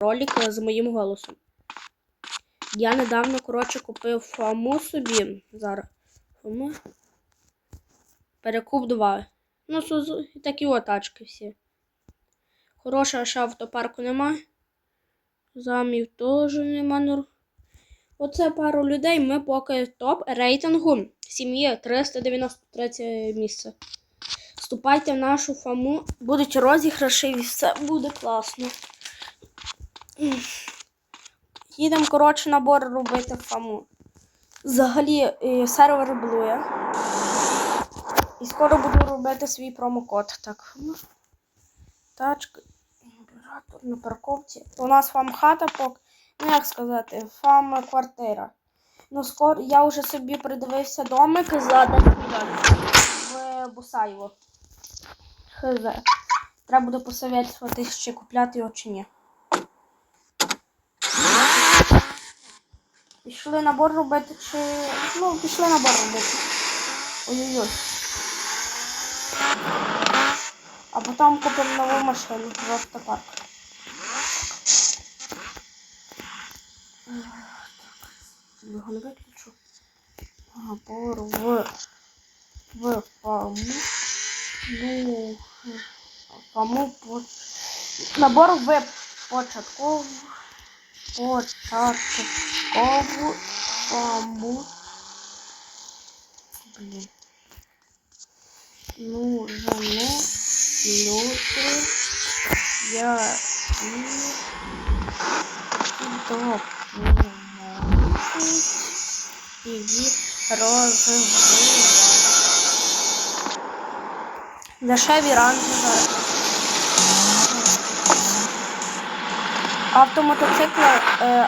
ролик з моїм голосом. Я недавно, коротше, купив фому собі. Зараз. Фому. Перекуп 2. Ну, такі от тачки всі. Хорошого ще автопарку нема. Замів теж нема. Оце пару людей. Ми поки топ рейтингу сім'ї 393 місце. Вступайте в нашу фаму. Будуть розіграші і все буде класно. Їдемо, коротше, набор робити в фаму. Взагалі е, сервер блує. І скоро буду робити свій промокод. Так. Тачка. На парковці. У нас фам хата пок. Ну як сказати, фам квартира. Ну, скоро я вже собі придивився домик за 10 в Бусаєво. Хз. Треба буде посоветувати, чи купляти його чи ні. Пішли набор робити чи. Ну, пішли набор робити. Ой-ой-ой. А потім купимо нову машину в автопарк. Його не виключу. Набор в. В фаму. Ну. Фаму по. Набор в початкову. Початкову фаму. Блін. Нужны люди, які допоможуть її розвивати. Дешеві ранги зараз. Автомотоцикли, е,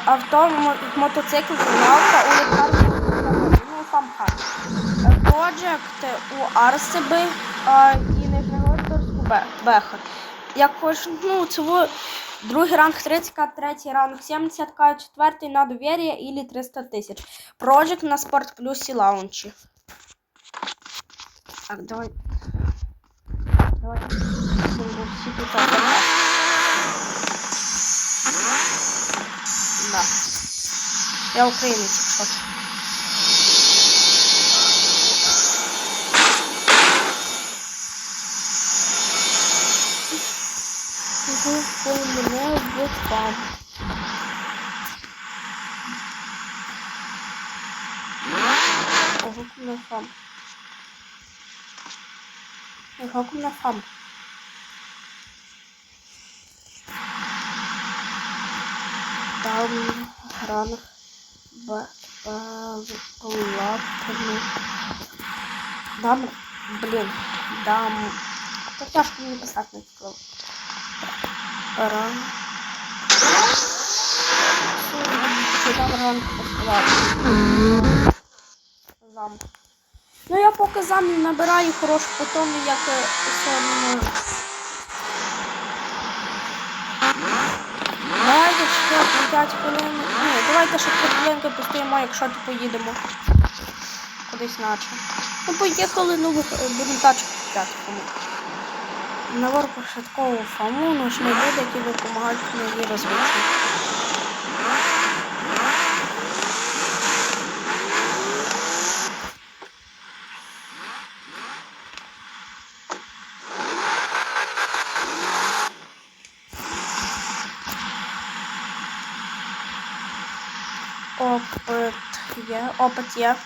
авто, мо- мотоцикл, лавка у лікарні, ну, фамхат. Project у Арсеби і Нижнегородську Бе- Беха. Якось, ну, це другий ранг 30, третій ранг 70, четвертий на довір'я і 300 тисяч. Project на Спорт Плюс і лаунчі. Так, давай. Давай. Всі тут Да. Я українець. Слухай мене в фам. Ого, на фам. Ого, на фам. Там гранах платно. Дам, блин, дам. Тяжко мені писати на цікаво. Ран. Дам ран посилати. Зам. Ну я поки замів набираю хорошу потім, як е, все не можу. Давайте ще 5 хвилин. Ні, давайте ще 3 хвилинки постоїмо, якщо то поїдемо. Кудись наче. Ну поїхали, ну будемо тачку купляти кому. Набор початкового фаму, нужні люди, які допомагають мені розвитку. Опит є, опит є.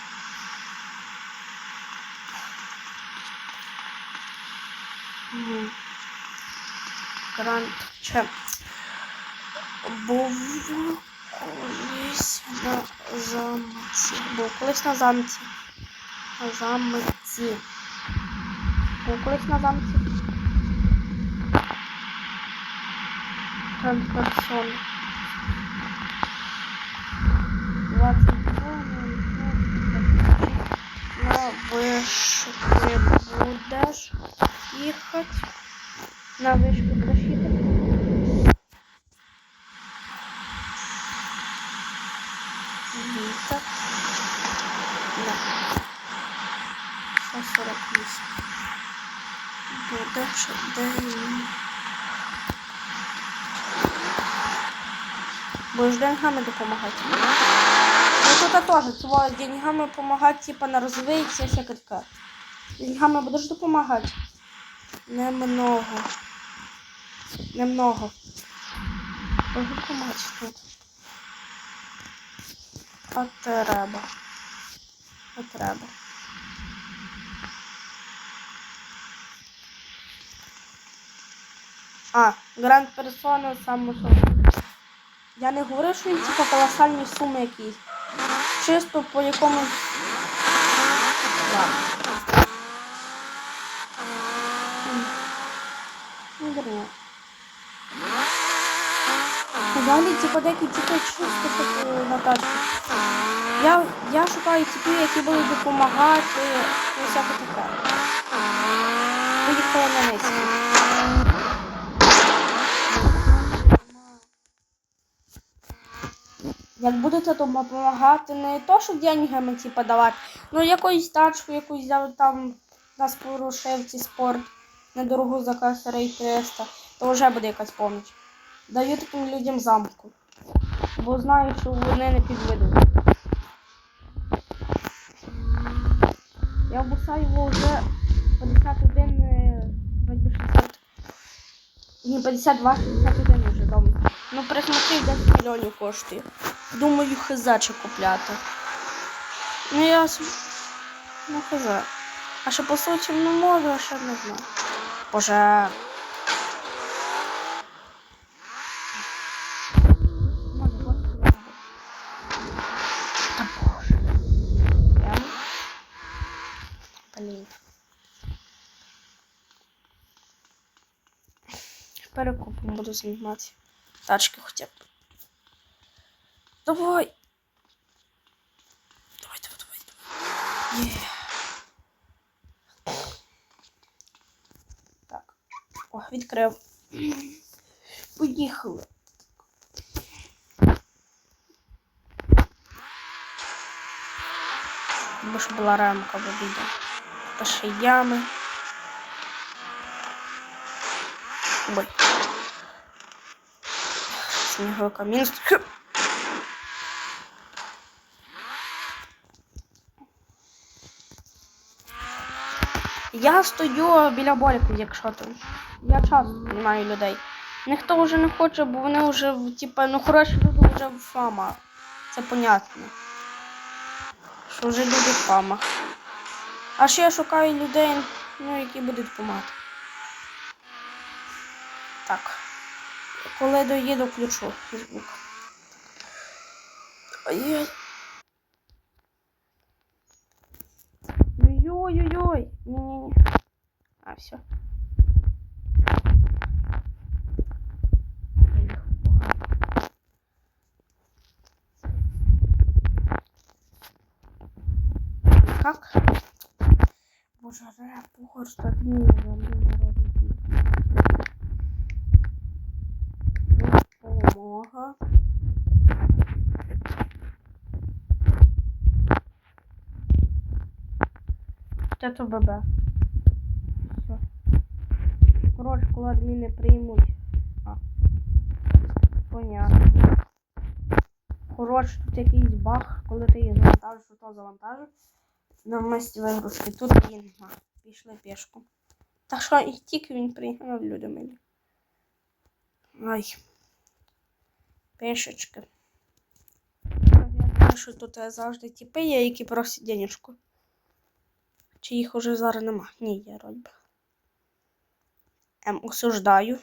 Грант Че. Був колись на замці. Був на замці. На замці. Був на замці. Там на вишку будеш їхати. На будеш їхати. Віта. Да. 148. Будеш день. Будеш деньгами допомагати. Тут теж цього деньгами допомагати, типа на розвитку, всяке таке. Деньгами будеш допомагати? Немного. Немного. Можу допомагати тут. А треба. А треба. А, Гранд Персона саме що. Я не говорив, що він типу колосальні суми якісь. Чисто по якомусь. Ну, дурно. Взагалі, типу, деякі типи чисто е, на тачку. Я, я шукаю типів, які будуть допомагати, всяке таке. Поїхали на місці. Як будете допомагати, не то, що деньгами типу, давати, ну якусь тачку, якусь взяли там на спорушевці спорт, недорогу за касарей 300, то вже буде якась поміч. Даю таким людям замку. Бо знаю, що вони не підведуть. Я в Бусаєво вже 51, е, вроді 60. Ні, 52, 61 вже дома. Ну, пересмотрів 10 мільйонів коштує. Думаю, хз чи купляти. Ну я ну хз. А що по суті не можу, я ще не знаю. Боже. Блін. Перекупом буду знімати. Тачки хоча б. Давай. Давай, давай, давай, давай. Є. Так. О, відкрив. Поїхали. Бо ж була рамка в обіді. Ще ями. Ой. Сніговика мінус. Я стою біля боліку, якщо то. Я часто приймаю людей. Ніхто вже не хоче, бо вони вже, типа, ну хороші люди вже в фама. Це понятно. Що вже люди в фамах. А ще я шукаю людей, ну, які будуть допомагати. Так. Коли доїду, включу звук. Ой-ой. Ой-ой-ой. Ні-ні-ні. А, все. Как? Боже, репорт, адмін, Допомога. Де то ББ? Коротше, коли адміни приймуть. А. Понятно. Коротше, тут якийсь баг, коли ти їх завантажиш, то завантажиш. На місці вигрузки. Тут її нема. Пішли пішку. Та що, і тільки він приїхав, люди милі. Ай. Пішечки. Що тут завжди тіпи є, які просять денежку. Чи їх уже зараз нема? Ні, є вроді. Ем, осуждаю.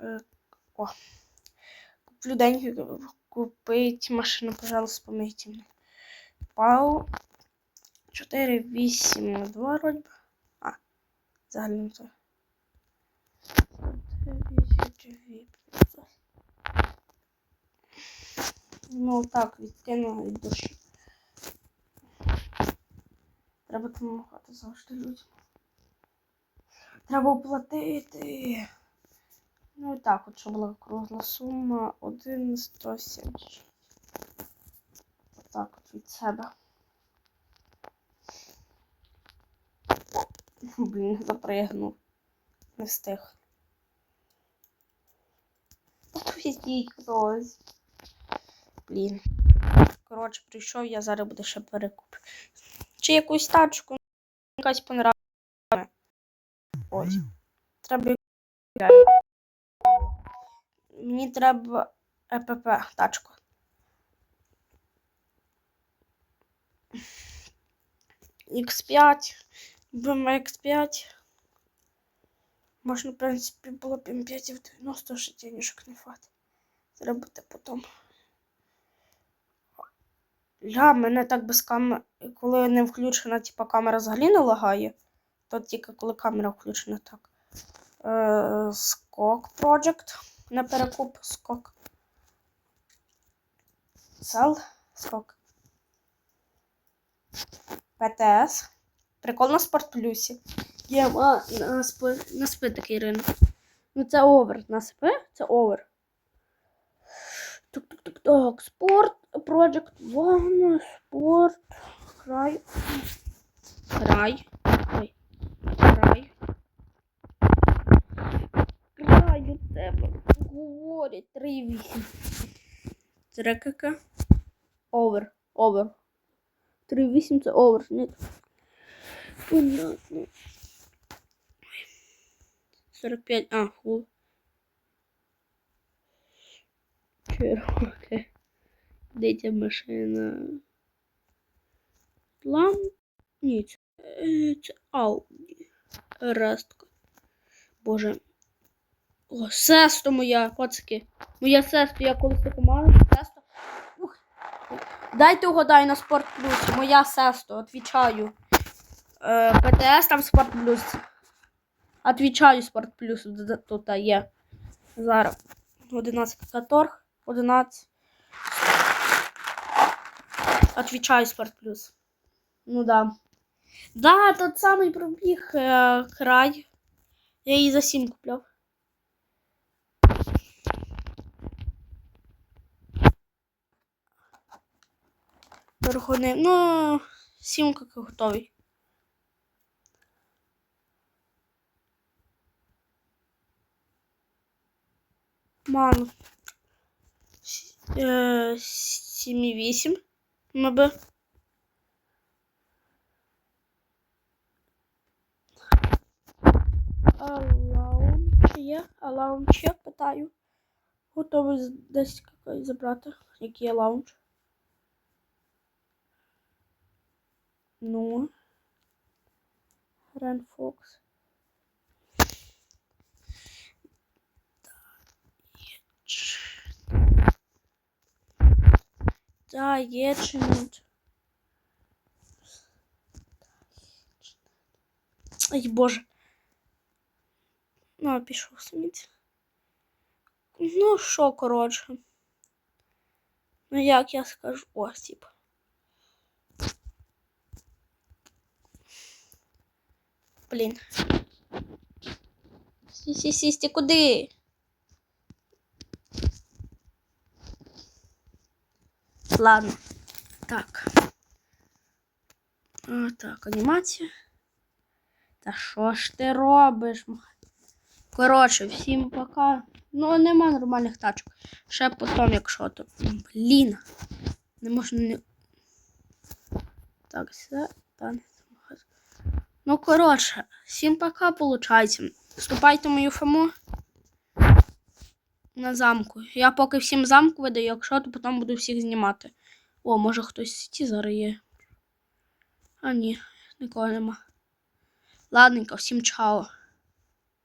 Е, О. Куплю деньги, купить машину, пожалуйста, помийте мене. Пау. 4, 8, 2 вроді. би. А, взагалі не то. 4, 8, 2. Ну так, відкинула від душі. Треба допомагати завжди людям. Треба оплатити. Ну і так, от що була кругла сума 1,170. Отак от від себе. Блін, запригнув. Не встиг. Відійдіть хтось. Блін. Коротше, прийшов, я зараз буду ще перекуп. Чи якусь тачку, якась понравилась. Ось. Треба. Мені треба ЕПП тачку. X5. БМ X5. Можна, в принципі, було б М5 в 90 ще денежок не хватить. Зробити потім. Ля, мене так без камери, коли не включена, типа камера взагалі не лагає. То тільки коли камера включена так. Е, скок Project. На перекуп скок. Сел. Скок. ПТС. Прикол на спорт плюсі. Є а, на, спи, на спи такий ринок. Ну це овер. На спи це овер. Так. Спорт, Project One, спорт, край. Край. Ой. Край. Край у тебе. Говорять 3,8. Трекака. Овер. Овер. 3,8 це овер. Ні. Понятно. 45. А, ху. Чироке. Де ця машина? Ламп? Ні, це, е, це Ауді. Рестка. Боже. О, сестра моя, пацики. Моя сестра, я колись таку мала. Сестра. Ух. Дайте угадай на спорт плюс. Моя сестра, отвічаю. Е, ПТС там спорт плюс. Отвічаю спорт плюс. Тут є. Зараз. 11 каторг. 11. Отвічаю спорт плюс. Ну да. Да, тот самий пробіг е, край. Я її за 7 купляв. Верхони. Ну, сімка готовий. Ману. Е, 7,8. Мабуть. А лаунч є? А лаунч є? Питаю. Готовий десь забрати. Який є лаунч? Ну. Рен Фокс. Да, є чи ні? Ай, боже. Ну, пішов саміць. Ну, що, коротше. Ну, як я скажу? О, тип. Блін. Сі, сісти, куди? Ладно. Так. А, так, анімація. Та що ж ти робиш? Коротше, всім пока. Ну, нема нормальних тачок. Ще потім, якщо то. Блін. Не можна не. Так, все. Ну, коротше, всім пока, виходить. Вступайте в мою фому. На замку. Я поки всім замку видаю, якщо то потім буду всіх знімати. О, може хтось в сіті зараз є. А ні, нікого нема. Ладненько, всім чао.